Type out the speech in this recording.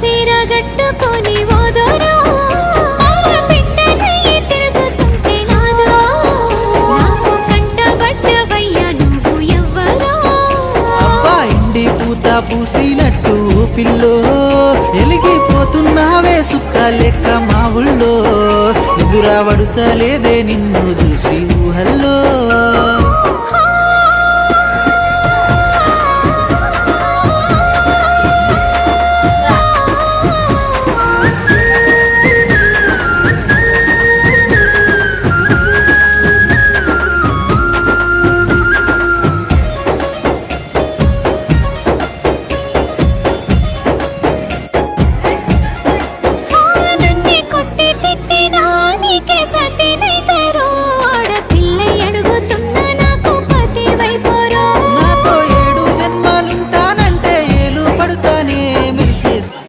సీర గట్టుకొని ఓదోరా పూసినట్టు పిల్లో. ఎలిగిపోతున్నావే సుక్క లెక్క మా ఊళ్ళో. నిదురా పడతలేదే నిన్ను చూసి ఊహల్లో.